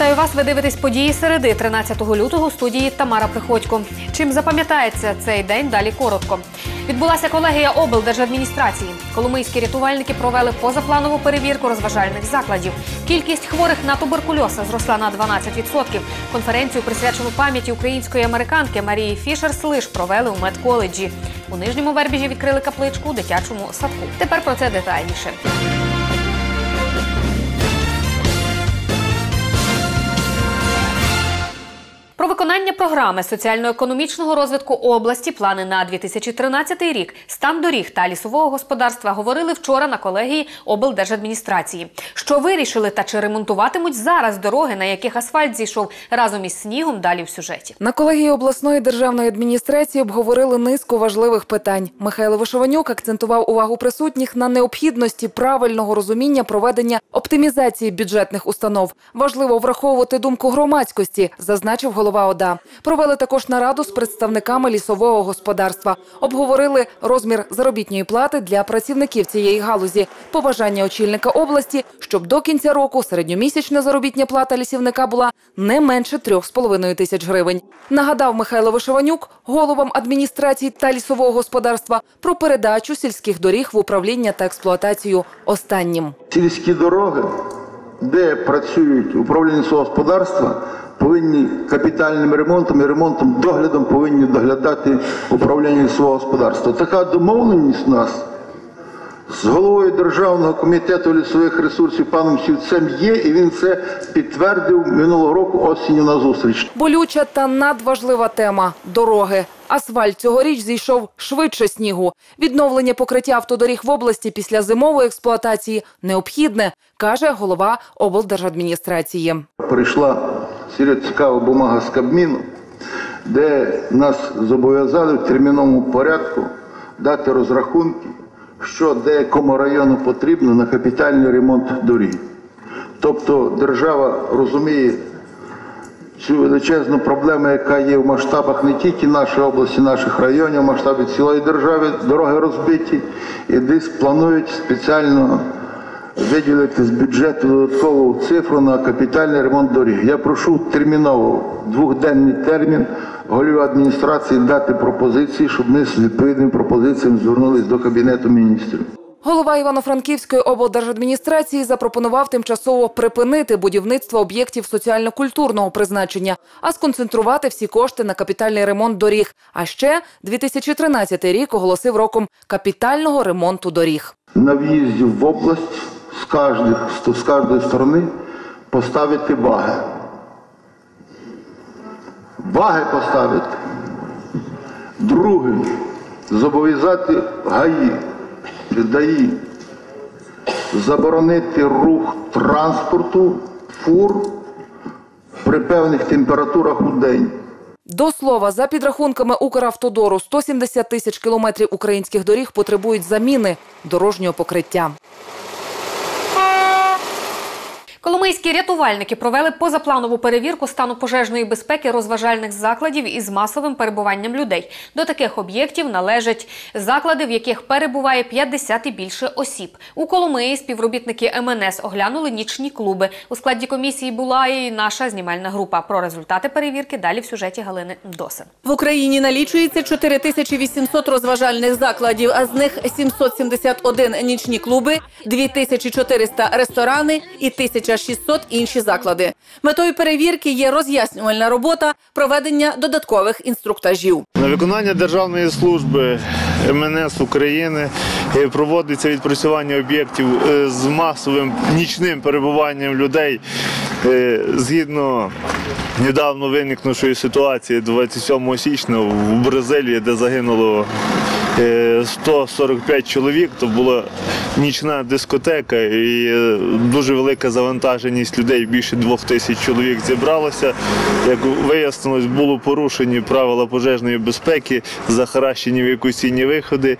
вітаю вас. Ви дивитесь події середи 13 лютого у студії Тамара Приходько. Чим запам'ятається цей день? Далі коротко. Відбулася колегія облдержадміністрації. Коломийські рятувальники провели позапланову перевірку розважальних закладів. Кількість хворих на туберкульоз зросла на 12%. Конференцію, присвячену пам'яті української американки Марії Фішер Слиш, провели у медколеджі. У нижньому вербіжі відкрили капличку у дитячому садку. Тепер про це детальніше. Про виконання програми соціально-економічного розвитку області плани на 2013 рік, стан доріг та лісового господарства говорили вчора на колегії облдержадміністрації. Що вирішили та чи ремонтуватимуть зараз дороги, на яких асфальт зійшов разом із снігом, далі в сюжеті. На колегії обласної державної адміністрації обговорили низку важливих питань. Михайло Вишованюк акцентував увагу присутніх на необхідності правильного розуміння проведення оптимізації бюджетних установ. Важливо враховувати думку громадськості, зазначив голова ОДА. Провели також нараду з представниками лісового господарства. Обговорили розмір заробітної плати для працівників цієї галузі. Побажання очільника області, щоб до кінця року середньомісячна заробітня плата лісівника була не менше 3,5 тисяч гривень. Нагадав Михайло Вишиванюк головам адміністрації та лісового господарства про передачу сільських доріг в управління та експлуатацію останнім. Сільські дороги, де працюють управління господарства, повинні капітальним ремонтом і ремонтом доглядом повинні доглядати управління свого господарства. Така домовленість у нас з головою Державного комітету лісових ресурсів паном Сівцем є, і він це підтвердив минулого року осінню на зустріч. Болюча та надважлива тема дороги. Асфальт цьогоріч зійшов швидше снігу. Відновлення покриття автодоріг в області після зимової експлуатації необхідне, каже голова облдержадміністрації. Прийшла цікава бумага з Кабміну, де нас зобов'язали в терміновому порядку дати розрахунки, що де якому району потрібно на капітальний ремонт доріг. Тобто держава розуміє цю величезну проблему, яка є в масштабах не тільки нашої області, наших районів, в масштабі цілої держави, дороги розбиті, і десь планують спеціально виділити з бюджету додаткову цифру на капітальний ремонт доріг. Я прошу терміново двохденний термін голові адміністрації дати пропозиції, щоб ми з відповідними пропозиціями звернулись до Кабінету міністрів. Голова Івано-Франківської облдержадміністрації запропонував тимчасово припинити будівництво об'єктів соціально-культурного призначення, а сконцентрувати всі кошти на капітальний ремонт доріг. А ще 2013 рік оголосив роком капітального ремонту доріг. на в'їзді в область з кожної, з кожної сторони поставити ваги. Ваги поставити. Друге, зобов'язати чи ДАІ заборонити рух транспорту, фур при певних температурах у день. До слова, за підрахунками Укравтодору, 170 тисяч кілометрів українських доріг потребують заміни дорожнього покриття. Коломийські рятувальники провели позапланову перевірку стану пожежної безпеки розважальних закладів із масовим перебуванням людей. До таких об'єктів належать заклади, в яких перебуває 50 і більше осіб. У Коломиї співробітники МНС оглянули нічні клуби. У складі комісії була і наша знімальна група. Про результати перевірки далі в сюжеті Галини Досин. В Україні налічується 4800 розважальних закладів, а з них 771 нічні клуби, 2400 ресторани і 1600 інші заклади. Метою перевірки є роз'яснювальна робота, проведення додаткових інструктажів. На виконання державної служби МНС України е, проводиться відпрацювання об'єктів е, з масовим нічним перебуванням людей е, згідно недавно виникнувшої ситуації 27 січня в Бразилії, де загинуло 145 чоловік, то була нічна дискотека і е, дуже велика завантаженість людей. Більше двох тисяч чоловік зібралося. Як вияснилось, було порушені правила пожежної безпеки, захаращені евакуаційні виходи.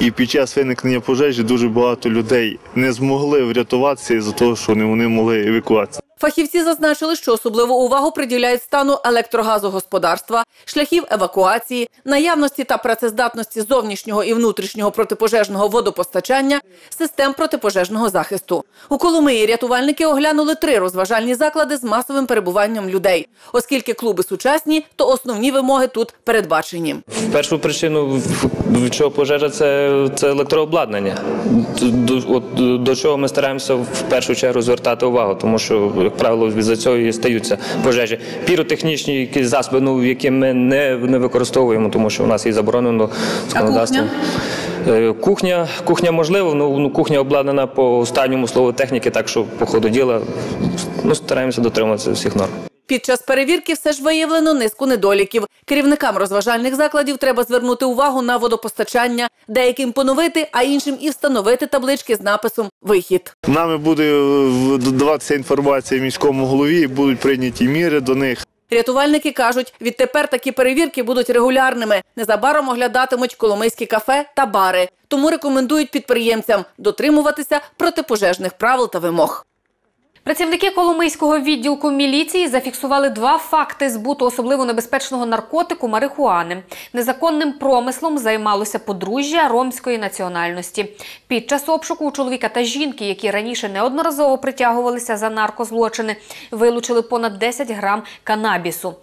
І під час виникнення пожежі дуже багато людей не змогли врятуватися із-за того, що вони могли евакуацію. Фахівці зазначили, що особливу увагу приділяють стану електрогазогосподарства, шляхів евакуації, наявності та працездатності зовнішнього і внутрішнього протипожежного водопостачання, систем протипожежного захисту. У Коломиї рятувальники оглянули три розважальні заклади з масовим перебуванням людей. Оскільки клуби сучасні, то основні вимоги тут передбачені. Першу причину чого пожежа це, електрообладнання. До чого ми стараємося в першу чергу звертати увагу, тому що, як правило, за цього і стаються пожежі. Піротехнічні якісь засоби, ну, які ми не, не використовуємо, тому що у нас і заборонено законодавством. Е, Кухня, кухня можливо, ну, ну кухня обладнана по останньому слову техніки, так що по ходу діла ну, стараємося дотримуватися всіх норм. Під час перевірки все ж виявлено низку недоліків. Керівникам розважальних закладів треба звернути увагу на водопостачання, деяким поновити, а іншим і встановити таблички з написом Вихід. Нами буде е, даватися інформація міському голові, і будуть прийняті міри до них. Рятувальники кажуть, відтепер такі перевірки будуть регулярними. Незабаром оглядатимуть коломийські кафе та бари. Тому рекомендують підприємцям дотримуватися протипожежних правил та вимог. Працівники Коломийського відділку міліції зафіксували два факти збуту особливо небезпечного наркотику марихуани. Незаконним промислом займалося подружжя ромської національності. Під час обшуку у чоловіка та жінки, які раніше неодноразово притягувалися за наркозлочини, вилучили понад 10 грам канабісу.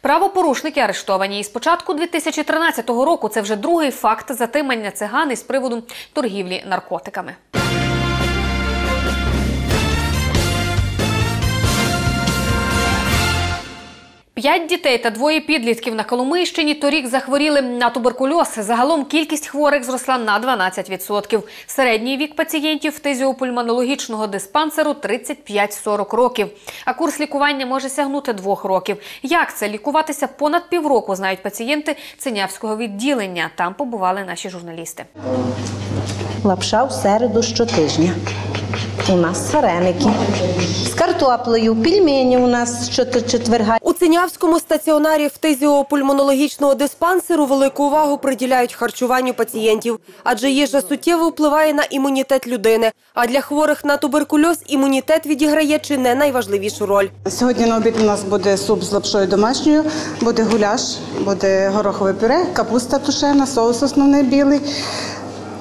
Правопорушники арештовані. І з початку 2013 року це вже другий факт затримання циган із приводу торгівлі наркотиками. П'ять дітей та двоє підлітків на Коломийщині торік захворіли на туберкульоз. Загалом кількість хворих зросла на 12%. Середній вік пацієнтів фтизіопульмонологічного диспансеру 35-40 років. А курс лікування може сягнути двох років. Як це лікуватися понад півроку, знають пацієнти Цинявського відділення. Там побували наші журналісти. Лапша в середу щотижня. У нас вареники. З картоплею, пельмені у нас щочетверга. У Цинявському стаціонарі фтизіопульмонологічного диспансеру велику увагу приділяють харчуванню пацієнтів, адже їжа суттєво впливає на імунітет людини. А для хворих на туберкульоз імунітет відіграє чи не найважливішу роль. Сьогодні на обід у нас буде суп з лапшою домашньою, буде гуляш, буде горохове пюре, капуста тушена, соус основний білий,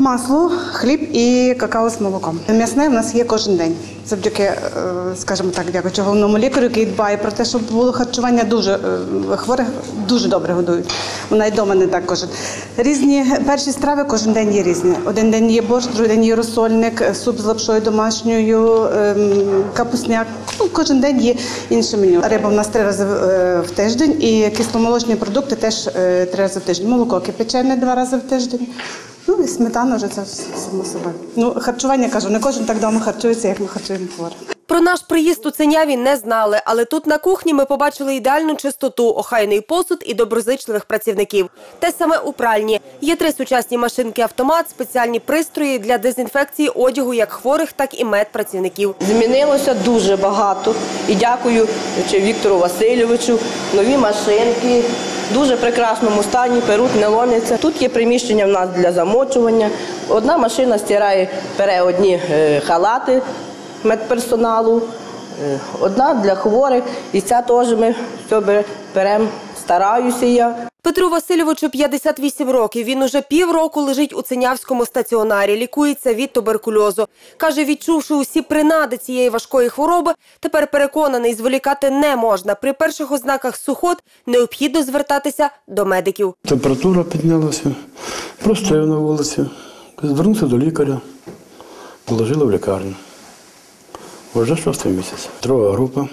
масло, хліб і какао з молоком. М'ясне в нас є кожен день. Завдяки, е, скажімо так, дякуючи головному лікарю, який дбає про те, щоб було харчування дуже е, хворих дуже добре годують. Вона й вдома не так кожен. Різні перші страви кожен день є різні. Один день є борщ, другий день є розсольник, е, суп з лапшою домашньою, ем, капусняк. Ну, кожен день є інше меню. Риба в нас три рази в тиждень, і кисломолочні продукти теж три рази в тиждень. Молоко кипячене два рази в тиждень. Ну і сметана вже це само собою. Ну, харчування кажу, не кожен так вдома харчується, як ми харчуємо хворих. Про наш приїзд у Циняві не знали, але тут на кухні ми побачили ідеальну чистоту, охайний посуд і доброзичливих працівників. Те саме у пральні. Є три сучасні машинки-автомат, спеціальні пристрої для дезінфекції одягу як хворих, так і медпрацівників. Змінилося дуже багато. І дякую Віктору Васильовичу. Нові машинки, дуже прекрасному стані, перут не ломиться. Тут є приміщення в нас для замочування. Одна машина стирає, пере одні е, халати медперсоналу, е, одна для хворих. І ця теж ми все беремо, стараюся я. Петру Васильовичу 58 років. Він уже півроку лежить у Цинявському стаціонарі, лікується від туберкульозу. Каже, відчувши усі принади цієї важкої хвороби, тепер переконаний, зволікати не можна. При перших ознаках сухот необхідно звертатися до медиків. Температура піднялася, простив на вулиці. Звернувся до лікаря, положили в лікарню. Вже шостий місяць. Друга група.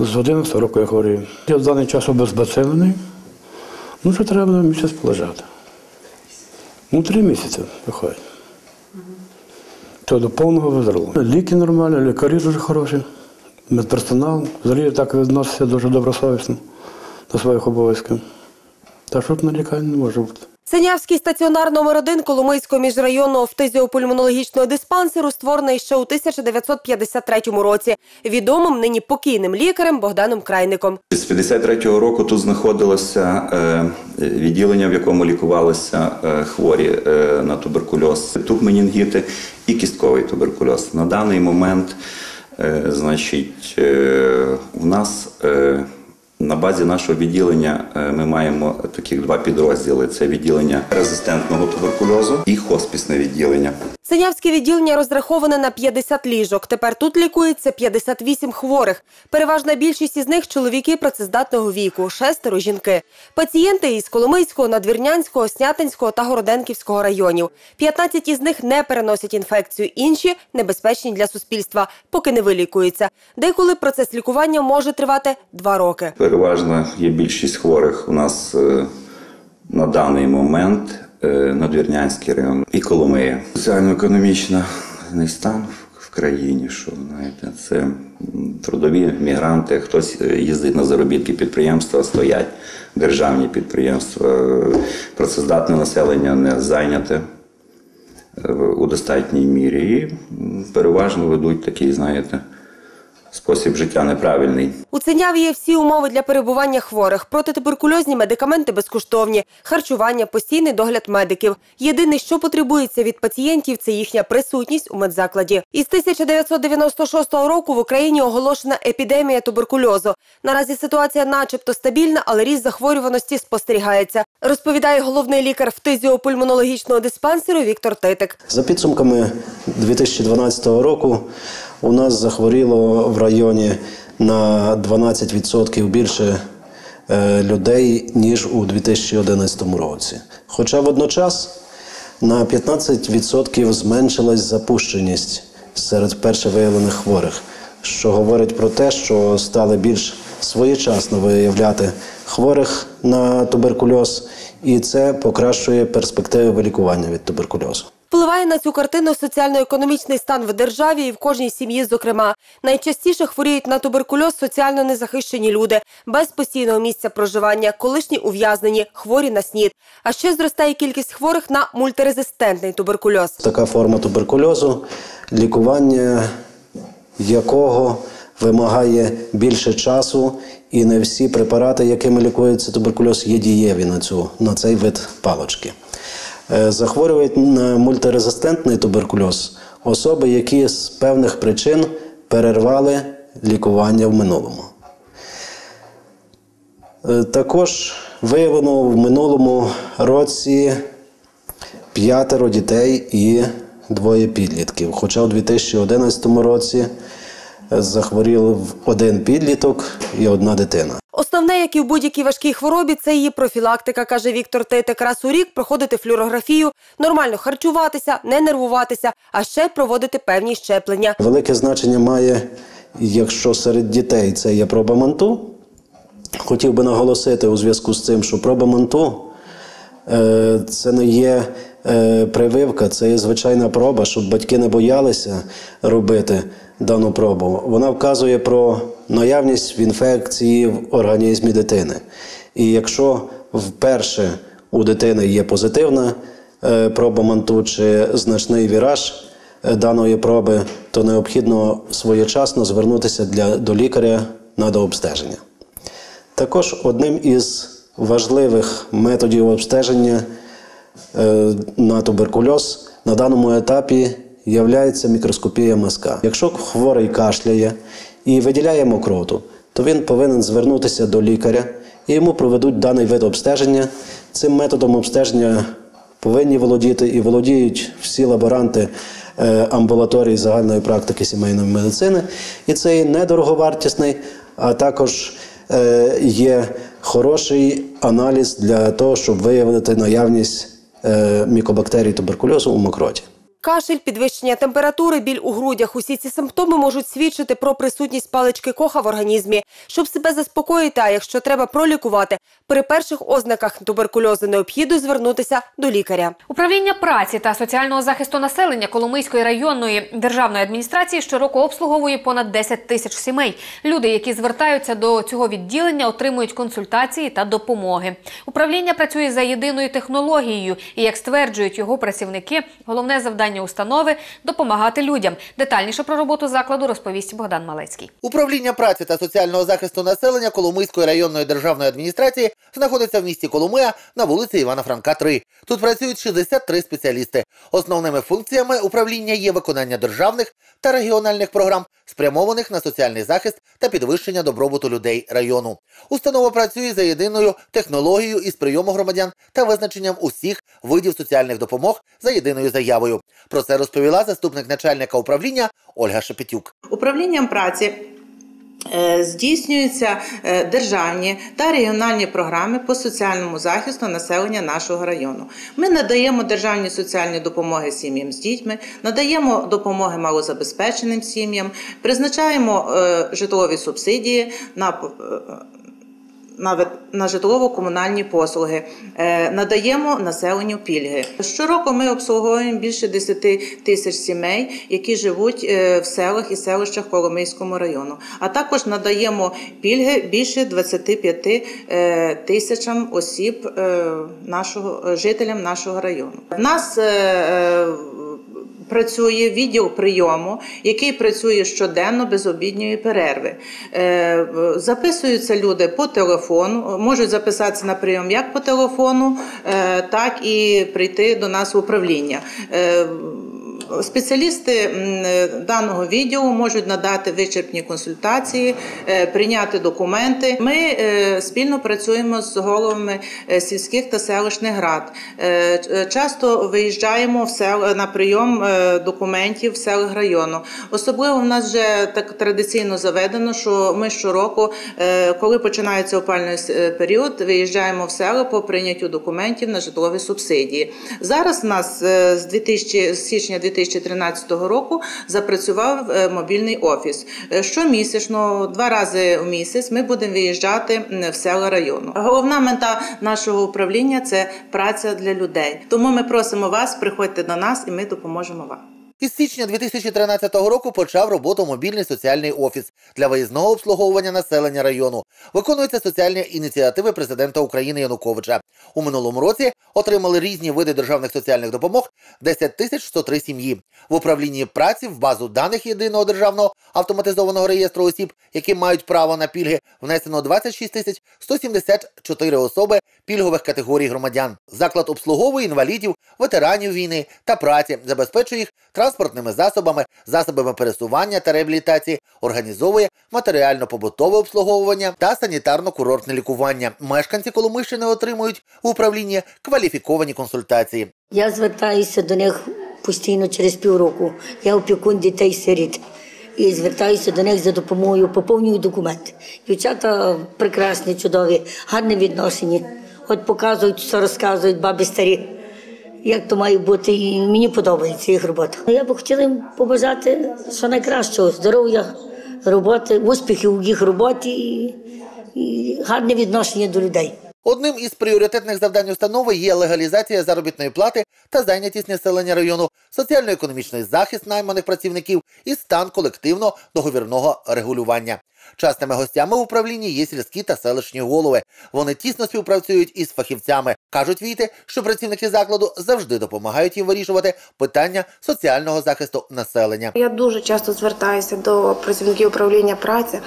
З 11 року я хворію. Я в даний час обезбацилений. Ну, що треба місяць полежати. Ну, три місяці виходить. То до повного визрало. Ліки нормальні, лікарі дуже хороші, медперсонал. Взагалі так відноситься дуже добросовісно до своїх обов'язків. Та що б на лікарні не може бути. Синявський стаціонар номер 1 Коломийського міжрайонного фтизіопульмонологічного диспансеру створений ще у 1953 році. Відомим нині покійним лікарем Богданом Крайником. З 53-го року тут знаходилося е, відділення, в якому лікувалися е, хворі е, на туберкульоз, тубменінгіти і кістковий туберкульоз. На даний момент Значить, у нас на базі нашого відділення е, ми маємо таких два підрозділи: це відділення резистентного туберкульозу і хоспісне відділення. Синявське відділення розраховане на 50 ліжок. Тепер тут лікується 58 хворих. Переважна більшість із них чоловіки працездатного віку, шестеро жінки. Пацієнти із Коломийського, Надвірнянського, Снятинського та Городенківського районів. 15 із них не переносять інфекцію, інші небезпечні для суспільства, поки не вилікуються. Деколи процес лікування може тривати два роки. Переважно є більшість хворих у нас е, на даний момент Надвірнянський район і Коломия. Соціально-економічний стан в- країні, що знаєте, це трудові мігранти, хтось е, їздить на заробітки, підприємства стоять, державні підприємства, е, працездатне населення не зайняте е, у достатній мірі. І переважно ведуть такий, знаєте, спосіб життя неправильний. У Циняві є всі умови для перебування хворих. Протитуберкульозні медикаменти безкоштовні, харчування, постійний догляд медиків. Єдине, що потребується від пацієнтів, це їхня присутність у медзакладі. Із 1996 року в Україні оголошена епідемія туберкульозу. Наразі ситуація начебто стабільна, але ріст захворюваності спостерігається. Розповідає головний лікар фтизіопульмонологічного диспансеру Віктор Титик. За підсумками 2012 року у нас захворіло в районі на 12% більше е, людей, ніж у 2011 році. Хоча водночас на 15% зменшилась запущеність серед першовиявлених хворих, що говорить про те, що стали більш своєчасно виявляти хворих на туберкульоз, і це покращує перспективи вилікування від туберкульозу. Впливає на цю картину соціально-економічний стан в державі і в кожній сім'ї, зокрема. Найчастіше хворіють на туберкульоз соціально незахищені люди, без постійного місця проживання, колишні ув'язнені, хворі на СНІД. А ще зростає кількість хворих на мультирезистентний туберкульоз. Така форма туберкульозу, лікування якого вимагає більше часу, і не всі препарати, якими лікується туберкульоз, є дієві на, цю, на цей вид палочки. Е, Захворюють на мультирезистентний туберкульоз особи, які з певних причин перервали лікування в минулому. Е, Також виявлено в минулому році п'ятеро дітей і двоє підлітків. Хоча у 2011 році е, захворіли один підліток і одна дитина. Основне, як і в будь-якій важкій хворобі, це її профілактика, каже Віктор Титик. Раз у рік проходити флюорографію, нормально харчуватися, не нервуватися, а ще проводити певні щеплення. Велике значення має, якщо серед дітей це є проба манту. Хотів би наголосити у зв'язку з цим, що проба манту е, це не є е, прививка, це є звичайна проба, щоб батьки не боялися робити дану пробу. Вона вказує про наявність інфекції в організмі дитини. І якщо вперше у дитини є позитивна е, проба манту чи значний віраж е, даної проби, то необхідно своєчасно звернутися для, до лікаря на дообстеження. Також одним із важливих методів обстеження е, на туберкульоз на даному етапі є мікроскопія мазка. Якщо хворий кашляє і виділяє мокроту, то він повинен звернутися до лікаря і йому проведуть даний вид обстеження. Цим методом обстеження повинні володіти і володіють всі лаборанти е, амбулаторії загальної практики сімейної медицини. І це є недороговартісний, а також е, є хороший аналіз для того, щоб виявити наявність е, мікобактерій туберкульозу у мокроті. Кашель, підвищення температури, біль у грудях. Усі ці симптоми можуть свідчити про присутність палички коха в організмі. Щоб себе заспокоїти, а якщо треба пролікувати, при перших ознаках туберкульозу необхідно звернутися до лікаря. Управління праці та соціального захисту населення Коломийської районної державної адміністрації щороку обслуговує понад 10 тисяч сімей. Люди, які звертаються до цього відділення, отримують консультації та допомоги. Управління працює за єдиною технологією, і як стверджують його працівники, головне завдання установи допомагати людям. Детальніше про роботу закладу розповість Богдан Малецький. Управління праці та соціального захисту населення Коломийської районної державної адміністрації знаходиться в місті Коломия на вулиці Івана Франка, 3. Тут працюють 63 спеціалісти. Основними функціями управління є виконання державних та регіональних програм спрямованих на соціальний захист та підвищення добробуту людей району. Установа працює за єдиною технологією із прийому громадян та визначенням усіх видів соціальних допомог за єдиною заявою. Про це розповіла заступник начальника управління Ольга Шепетюк. Управлінням праці здійснюються е, державні та регіональні програми по соціальному захисту населення нашого району. Ми надаємо державні соціальні допомоги сім'ям з дітьми, надаємо допомоги малозабезпеченим сім'ям, призначаємо е, житлові субсидії на е, на, на житлово-комунальні послуги, е, надаємо населенню пільги. Щороку ми обслуговуємо більше 10 тисяч сімей, які живуть е, в селах і селищах Коломийському району. А також надаємо пільги більше 25 е, тисячам осіб нашого жителям нашого району. Нас працює відділ прийому, який працює щоденно без обідньої перерви. Е, Записуються люди по телефону, можуть записатися на прийом як по телефону, е, так і прийти до нас в управління. Спеціалісти е, даного відділу можуть надати вичерпні консультації, е, прийняти документи. Ми е, спільно працюємо з головами сільських та селищних рад. Часто виїжджаємо в сел на прийом документів в селах району. Особливо в нас вже так традиційно заведено, що ми щороку, коли починається опальний період, виїжджаємо в села по прийняттю документів на житлові субсидії. Зараз у нас з 2000, з січня 2013 року запрацював е, мобільний офіс. Е, Щомісячно, два рази в місяць, ми будемо виїжджати в села району. Головна мета нашого управління це праця для людей. Тому ми просимо вас, приходьте до нас, і ми допоможемо вам. Із січня 2013 року почав роботу мобільний соціальний офіс для виїзного обслуговування населення району. Виконуються соціальні ініціативи президента України Януковича. У минулому році отримали різні види державних соціальних допомог 10 тисяч 103 сім'ї. В управлінні праці в базу даних єдиного державного автоматизованого реєстру осіб, які мають право на пільги, внесено 26 тисяч 174 особи пільгових категорій громадян. Заклад обслуговує інвалідів, ветеранів війни та праці, забезпечує їх транспортними засобами, засобами пересування та реабілітації, організовує матеріально-побутове обслуговування та санітарно-курортне лікування. Мешканці Коломийщини отримують в управлінні кваліфіковані консультації. Я звертаюся до них постійно через півроку. Я опікун дітей сиріт. І звертаюся до них за допомогою, поповнюю документи. Дівчата прекрасні, чудові, гарне відношення. От показують, що розказують баби старі, як то має бути, і мені подобається їх робота. Я би хотіла їм побажати що найкращого здоров'я, роботи, успіхів у їх роботі і, і гарне відношення до людей. Одним із пріоритетних завдань установи є легалізація заробітної плати та зайнятість населення району, соціально-економічний захист найманих працівників і стан колективно договірного регулювання. Частими гостями в управлінні є сільські та селищні голови. Вони тісно співпрацюють із фахівцями. кажуть війти, що працівники закладу завжди допомагають їм вирішувати питання соціального захисту населення. Я дуже часто звертаюся до працівників управління праці,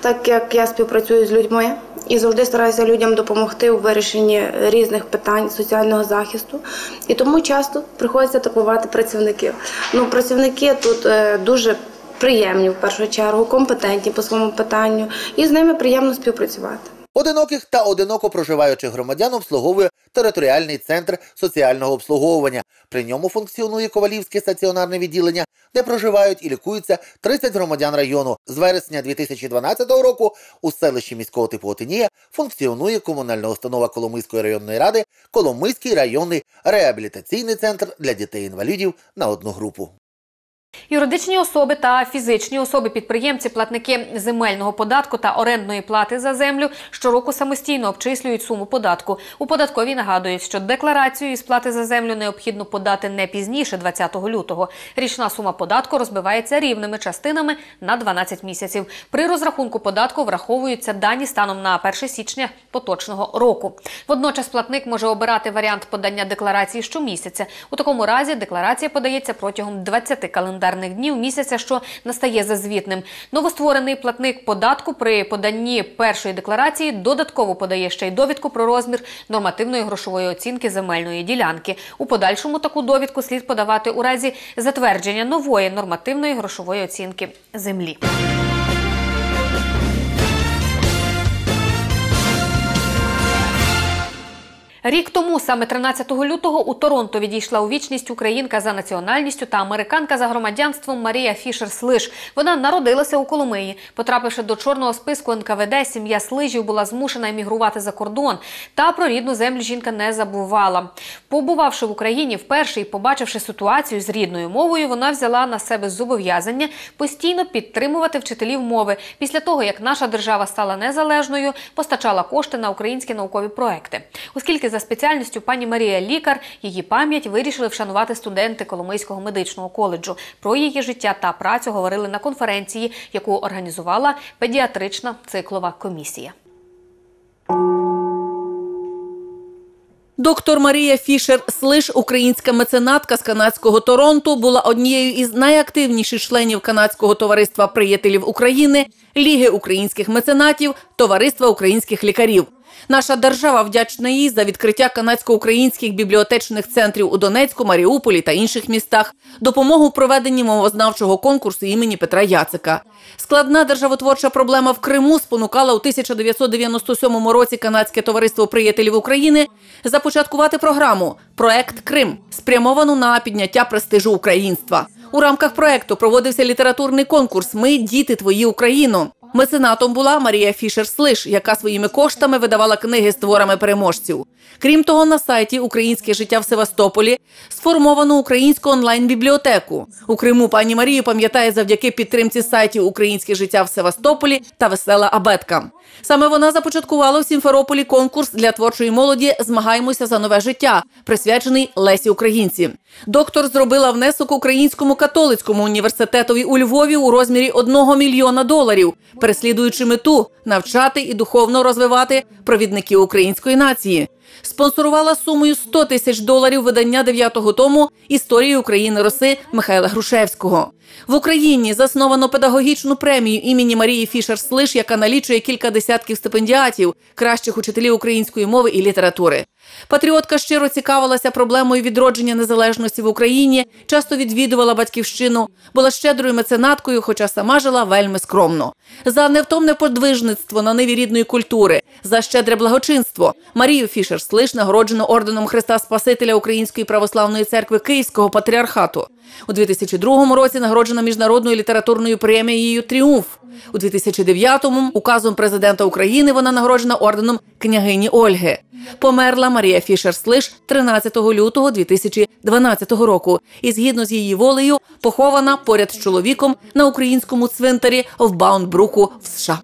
так як я співпрацюю з людьми і завжди стараюся людям допомогти у вирішенні різних питань соціального захисту. І тому часто приходиться атакувати працівників. Ну, працівники тут е, дуже приємні в першу чергу, компетентні по своєму питанню, і з ними приємно співпрацювати. Одиноких та одиноко проживаючих громадян обслуговує територіальний центр соціального обслуговування. При ньому функціонує Ковалівське стаціонарне відділення, де проживають і лікуються 30 громадян району. З вересня 2012 року у селищі міського типу Отинія функціонує комунальна установа Коломийської районної ради Коломийський районний реабілітаційний центр для дітей-інвалідів на одну групу. Юридичні особи та фізичні особи-підприємці, платники земельного податку та орендної плати за землю щороку самостійно обчислюють суму податку. У податковій нагадують, що декларацію із плати за землю необхідно подати не пізніше 20 лютого. Річна сума податку розбивається рівними частинами на 12 місяців. При розрахунку податку враховуються дані станом на 1 січня поточного року. Водночас платник може обирати варіант подання декларації щомісяця. У такому разі декларація подається протягом 20 календарних календарних днів місяця, що настає за звітним. Новостворений платник податку при поданні першої декларації додатково подає ще й довідку про розмір нормативної грошової оцінки земельної ділянки. У подальшому таку довідку слід подавати у разі затвердження нової нормативної грошової оцінки землі. Рік тому, саме 13 лютого, у Торонто відійшла у вічність українка за національністю та американка за громадянством Марія Фішер Слиш. Вона народилася у Коломиї. Потрапивши до чорного списку НКВД, сім'я Слижів була змушена емігрувати за кордон. Та про рідну землю жінка не забувала. Побувавши в Україні вперше і побачивши ситуацію з рідною мовою, вона взяла на себе зобов'язання постійно підтримувати вчителів мови. Після того, як наша держава стала незалежною, постачала кошти на українські наукові проекти. Оскільки за спеціальністю пані Марія лікар, її пам'ять вирішили вшанувати студенти Коломийського медичного коледжу. Про її життя та працю говорили на конференції, яку організувала педіатрична циклова комісія. Доктор Марія Фішер Слиш, українська меценатка з канадського Торонто, була однією із найактивніших членів канадського товариства приятелів України, Ліги українських меценатів, Товариства українських лікарів. Наша держава вдячна їй за відкриття канадсько-українських бібліотечних центрів у Донецьку, Маріуполі та інших містах, допомогу в проведенні мовознавчого конкурсу імені Петра Яцика. Складна державотворча проблема в Криму спонукала у 1997 році канадське товариство приятелів України започаткувати програму Проект Крим, спрямовану на підняття престижу українства. У рамках проекту проводився літературний конкурс Ми діти твої Україно. Меценатом була Марія Фішер Слиш, яка своїми коштами видавала книги з творами переможців. Крім того, на сайті Українське життя в Севастополі сформовано українську онлайн-бібліотеку. У Криму пані Марію пам'ятає завдяки підтримці сайтів Українське життя в Севастополі та Весела Абетка. Саме вона започаткувала в Сімферополі конкурс для творчої молоді Змагаємося за нове життя, присвячений Лесі Українці. Доктор зробила внесок Українському католицькому університетові у Львові у розмірі 1 мільйона доларів, переслідуючи мету навчати і духовно розвивати провідників української нації. Спонсорувала сумою 100 тисяч доларів видання дев'ятого тому історії України Роси Михайла Грушевського. В Україні засновано педагогічну премію імені Марії Фішер Слиш, яка налічує кілька десятків стипендіатів, кращих учителів української мови і літератури. Патріотка щиро цікавилася проблемою відродження незалежності в Україні, часто відвідувала батьківщину, була щедрою меценаткою, хоча сама жила вельми скромно. За невтомне подвижництво на ниві рідної культури, за щедре благочинство Марію Фішер Слиш нагороджено орденом Христа Спасителя Української православної церкви Київського патріархату. У 2002 році нагороджена міжнародною літературною премією Тріумф. У 2009-му указом президента України вона нагороджена орденом княгині Ольги. Померла Марія Фішер Слиш 13 лютого 2012 року. І згідно з її волею похована поряд з чоловіком на українському цвинтарі в Баунбруку в США.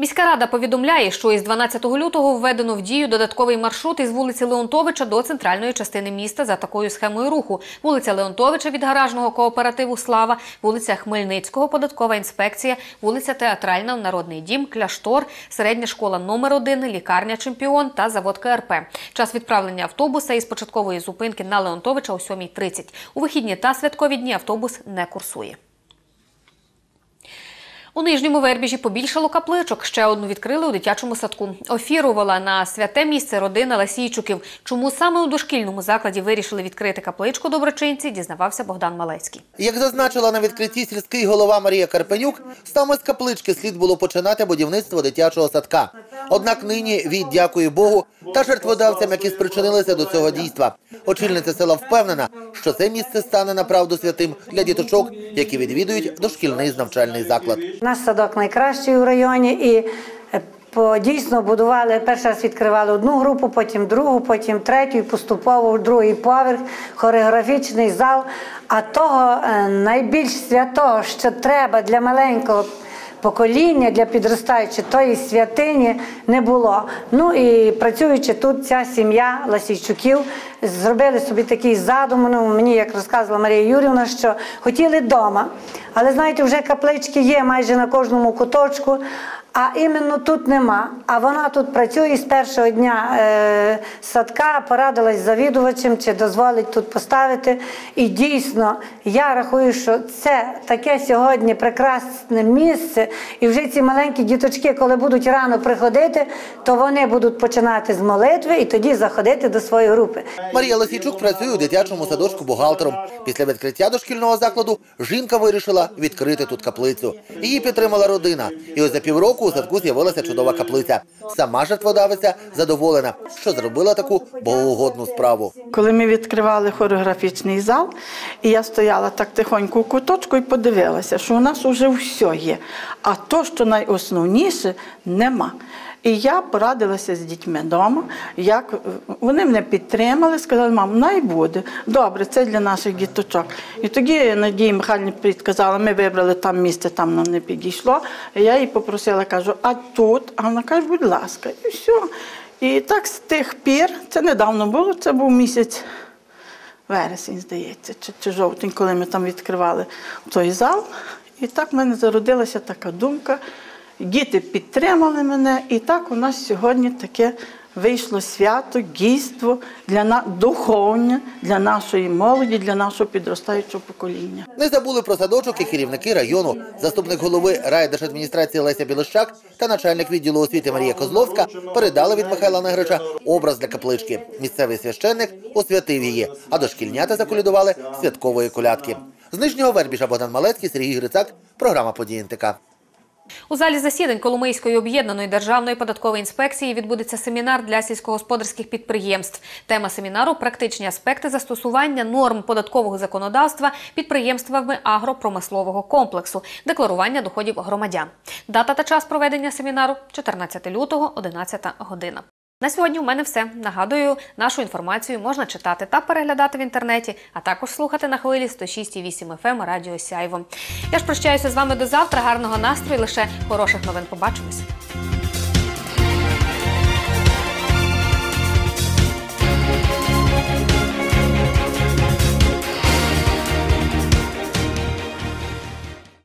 Міська рада повідомляє, що із 12 лютого введено в дію додатковий маршрут із вулиці Леонтовича до центральної частини міста за такою схемою руху: вулиця Леонтовича від гаражного кооперативу Слава, вулиця Хмельницького, податкова інспекція, вулиця Театральна, Народний дім, Кляштор, середня школа номер 1 лікарня Чемпіон та завод КРП. Час відправлення автобуса із початкової зупинки на Леонтовича о 7.30. У вихідні та святкові дні автобус не курсує. У нижньому вербіжі побільшало капличок. Ще одну відкрили у дитячому садку. Офірувала на святе місце родина Ласійчуків. Чому саме у дошкільному закладі вирішили відкрити капличку доброчинці, дізнавався Богдан Малецький. Як зазначила на відкритті сільський голова Марія Карпенюк, саме з каплички слід було починати будівництво дитячого садка. Однак нині від дякую Богу та жертводавцям, які спричинилися до цього дійства. Очільниця села впевнена, що це місце стане направду святим для діточок, які відвідують дошкільний навчальний заклад. Наш садок найкращий у районі і е, по- дійсно будували, перший раз відкривали одну групу, потім другу, потім третю, і поступово другий поверх, хореографічний зал. А того е, найбільш святого, що треба для маленького покоління, для підростаючої тої святині не було. Ну і працюючи тут, ця сім'я Ласійчуків зробили собі такий задум. Ну, мені, як розказувала Марія Юрівна, що хотіли вдома. Але знаєте, вже каплички є майже на кожному куточку. А іменно тут нема. А вона тут працює з першого дня е, садка, порадилась завідувачем, чи дозволить тут поставити. І дійсно, я рахую, що це таке сьогодні прекрасне місце. І вже ці маленькі діточки, коли будуть рано приходити, то вони будуть починати з молитви і тоді заходити до своєї групи. Марія Лосійчук працює у дитячому садочку бухгалтером. Після відкриття дошкільного закладу жінка вирішила відкрити тут каплицю. Її підтримала родина. І ось за півроку у садку з'явилася чудова каплиця. Сама жертводавиця задоволена, що зробила таку богоугодну справу. Коли ми відкривали хореографічний зал, і я стояла так тихонько у куточку і подивилася, що у нас вже все є. А то, що найосновніше, нема. І я порадилася з дітьми вдома, як вони мене підтримали, сказали, мам, най буде. Добре, це для наших діточок. І тоді Надія Михайлівна підказала, ми вибрали там місце, там нам не підійшло. Я її попросила, кажу, а тут? А вона каже, будь ласка, і все. І так з тих пір, це недавно було, це був місяць вересень, здається, чи, чи жовтень, коли ми там відкривали той зал. І так в мене зародилася така думка. Діти підтримали мене, і так у нас сьогодні таке вийшло свято, дійство для на духовне для нашої молоді, для нашого підростаючого покоління. Не забули про садочок і керівники району. Заступник голови райдержадміністрації Леся Білощак та начальник відділу освіти Марія Козловська передали від Михайла Негрича образ для каплички. Місцевий священник освятив її, а дошкільнята заколядували святкової колядки. З нижнього Вербіжа Богдан Малецький, Сергій Грицак. Програма «Події НТК». У залі засідань Коломийської об'єднаної державної податкової інспекції відбудеться семінар для сільськогосподарських підприємств. Тема семінару практичні аспекти застосування норм податкового законодавства підприємствами агропромислового комплексу, декларування доходів громадян. Дата та час проведення семінару 14 лютого, 11 година. На сьогодні у мене все. Нагадую, нашу інформацію можна читати та переглядати в інтернеті, а також слухати на хвилі 106,8 FM Радіо Сяйво. Я ж прощаюся з вами до завтра. Гарного настрою, лише хороших новин. Побачимось.